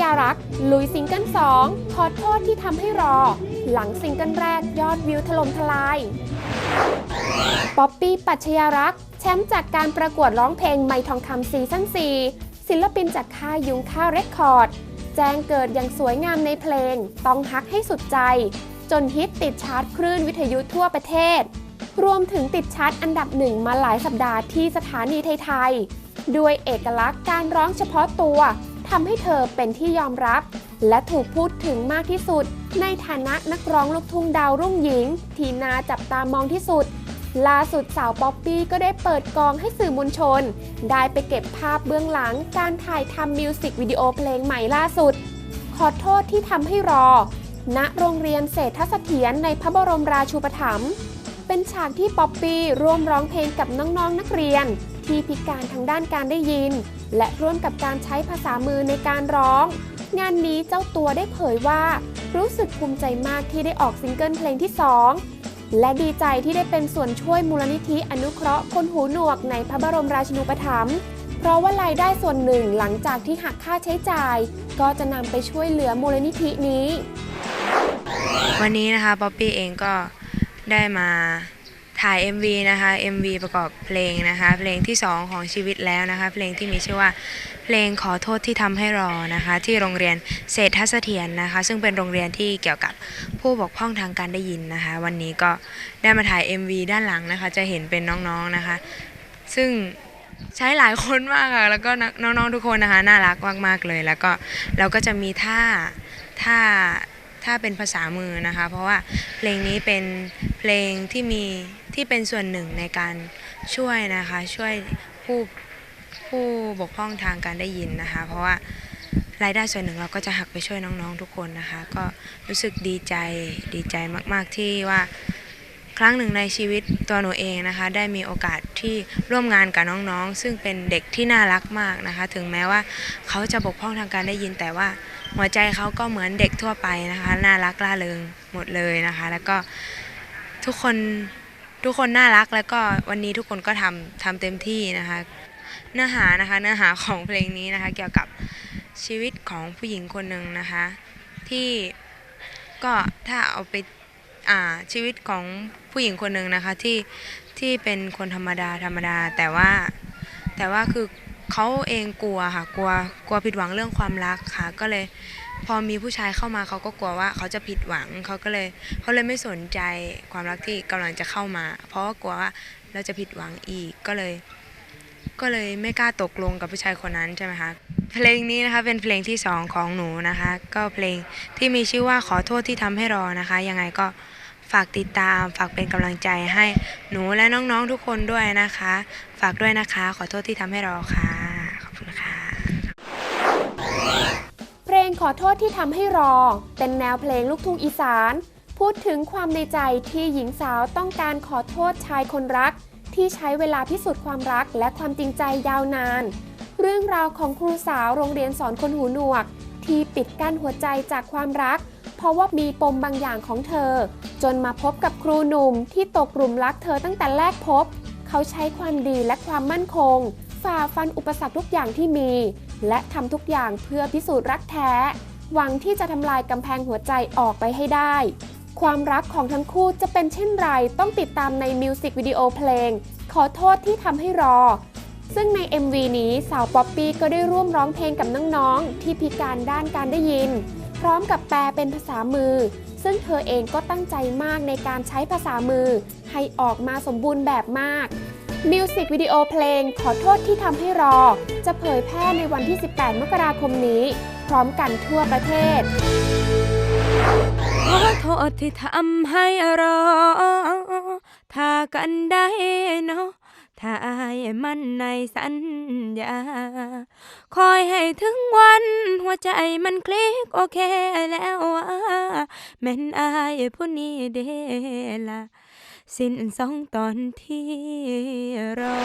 ปัชญารักษ์ลุยซิงเกิล 2 ขอโทษที่ทำให้รอ หลังซิงเกิลแรกยอดวิวถล่มทลาย ป๊อปปี้ปัชญารักษ์แชมป์จากการประกวดร้องเพลงไม่ทองคำซีซั่น4ศิลปินจากค่ายยุงข้าวเรคคอร์ด แจ้งเกิดอย่างสวยงามในเพลง ต้องฮักให้สุดใจ จนฮิตติดชาร์ตคลื่นวิทยุทั่วประเทศ รวมถึงติดชาร์ตอันดับหนึ่งมาหลายสัปดาห์ที่สถานีไทยๆด้วยเอกลักษณ์การร้องเฉพาะตัว ทำให้เธอเป็นที่ยอมรับ และถูกพูดถึงมากที่สุด ในฐานะนักร้องลูกทุ่งดาวรุ่งหญิง ที่น่าจับตามองที่สุด ล่าสุดสาวป๊อปปี้ก็ได้เปิดกองให้สื่อมวลชน ได้ไปเก็บภาพเบื้องหลังการถ่ายทำมิวสิกวิดีโอเพลงใหม่ล่าสุด ขอโทษที่ทำให้รอ ณโรงเรียนเศรษฐเสถียรในพระบรมราชูปถัมภ์เป็นฉากที่ป๊อปปี้ร่วมร้องเพลงกับน้องๆนนักเรียน ที่พิการทางด้านการได้ยิน และร่วมกับการใช้ภาษามือในการร้อง งานนี้เจ้าตัวได้เผยว่า รู้สึกภูมิใจมากที่ได้ออกซิงเกิลเพลงที่ 2 และดีใจที่ได้เป็นส่วนช่วยมูลนิธิอนุเคราะห์คนหูหนวกในพระบรมราชินูปถัมภ์เพราะว่ารายได้ส่วนหนึ่งหลังจากที่หักค่าใช้จ่าย ก็จะนำไปช่วยเหลือมูลนิธินี้ วันนี้นะคะป๊อปปี้เองก็ได้มา ถ่าย MV นะคะ MV ประกอบเพลงนะคะ เพลงที่ 2 ของชีวิตแล้วนะคะ เพลงที่มีชื่อว่าเพลงขอโทษที่ทำให้รอนะคะ ที่โรงเรียนเศรษฐเสถียรนะคะ ซึ่งเป็นโรงเรียนที่เกี่ยวกับผู้บกพร่องทางการได้ยินนะคะ วันนี้ก็ได้มาถ่าย MV ด้านหลังนะคะ จะเห็นเป็นน้องๆนะคะ ซึ่งใช้หลายคนมากค่ะแล้วก็น้องๆทุกคนนะคะ น่ารักมากๆเลย แล้วก็เราก็จะมีท่าท่า ถ้าเป็นภาษามือนะคะ เพราะว่าเพลงนี้เป็นเพลงที่มีที่เป็นส่วนหนึ่งในการช่วยนะคะ ช่วยผู้ผู้บกพร่องทางการได้ยินนะคะ เพราะว่ารายได้ส่วนหนึ่งเราก็จะหักไปช่วยน้องๆทุกคนนะคะ ก็รู้สึกดีใจดีใจมาก ๆที่ว่าครั้งหนึ่งในชีวิตตัวหนูเองนะคะ ได้มีโอกาสที่ร่วมงานกับน้องๆ ซึ่งเป็นเด็กที่น่ารักมากนะคะ ถึงแม้ว่าเขาจะบกพร่องทางการได้ยินแต่ว่า หัวใจเขาก็เหมือนเด็กทั่วไปนะคะ น่ารักล่าเริงหมดเลยนะคะ แล้วก็ทุกคนทุกคนน่ารักแล้วก็วันนี้ทุกคนก็ทำทำเต็มที่นะคะ เนื้อหานะคะเนื้อหาของเพลงนี้นะคะ เกี่ยวกับชีวิตของผู้หญิงคนหนึ่งนะคะ ที่ก็ถ้าเอาไปอ่าชีวิตของผู้หญิงคนหนึ่งนะคะที่ที่เป็นคนธรรมดาธรรมดาแต่ว่าแต่ว่าคือ เขาเองกลัวค่ะกลัวกลัวผิดหวังเรื่องความรักค่ะ ก็เลยพอมีผู้ชายเข้ามาเขาก็กลัวว่าเขาจะผิดหวังเขาก็เลยเขาเลยไม่สนใจความรักที่กำลังจะเข้ามา เพราะว่ากลัวว่าเราจะผิดหวังอีกก็เลย ก็เลยไม่กล้าตกลงกับผู้ชายคนนั้นใช่ไหมคะเพลงนี้นะคะเป็นเพลงที่สองของหนูนะคะ ก็เพลงที่มีชื่อว่าขอโทษที่ทำให้รอนะคะ ยังไงก็ ฝากติดตาม ฝากเป็นกำลังใจให้หนูและน้องๆทุกคนด้วยนะคะ ฝากด้วยนะคะ ขอโทษที่ทำให้รอค่ะ ขอบคุณค่ะ เพลงขอโทษที่ทำให้รอ เป็นแนวเพลงลูกทุ่งอีสาน พูดถึงความในใจที่หญิงสาวต้องการขอโทษชายคนรัก ที่ใช้เวลาพิสูจน์ความรักและความจริงใจยาวนาน เรื่องราวของครูสาวโรงเรียนสอนคนหูหนวก ที่ปิดกั้นหัวใจจากความรัก เพราะว่ามีปมบางอย่างของเธอ จนมาพบกับครูหนุ่มที่ตกกลุ่มรักเธอตั้งแต่แรกพบ เขาใช้ความดีและความมั่นคง ฝ่าฟันอุปสรรคทุกอย่างที่มี และทำทุกอย่างเพื่อพิสูจน์รักแท้ หวังที่จะทำลายกำแพงหัวใจออกไปให้ได้ ความรักของทั้งคู่จะเป็นเช่นไรต้องติดตามในมิวสิกวิดีโอเพลง ขอโทษที่ทำให้รอ ซึ่งใน MV นี้สาวป๊อปปี้ก็ได้ร่วมร้องเพลงกับน้องๆที่พิการด้านการได้ยิน พร้อมกับแปลเป็นภาษามือ ซึ่งเธอเองก็ตั้งใจมากในการใช้ภาษามือ ให้ออกมาสมบูรณ์แบบมากมิวสิกวิดีโอเพลงขอโทษที่ทำให้รอ จะเผยแพร่ในวันที่ 18 มกราคมนี้ พร้อมกันทั่วประเทศ ขอโทษที่ทำให้รอ ถ้ากันได้เนาะ ถ้าอายมันในสัญญา คอยให้ถึงวัน หัวใจมันคลิกโอเคแล้วว่าแม่นอายผู้นี้เดละสิ้นสองตอนที่รอ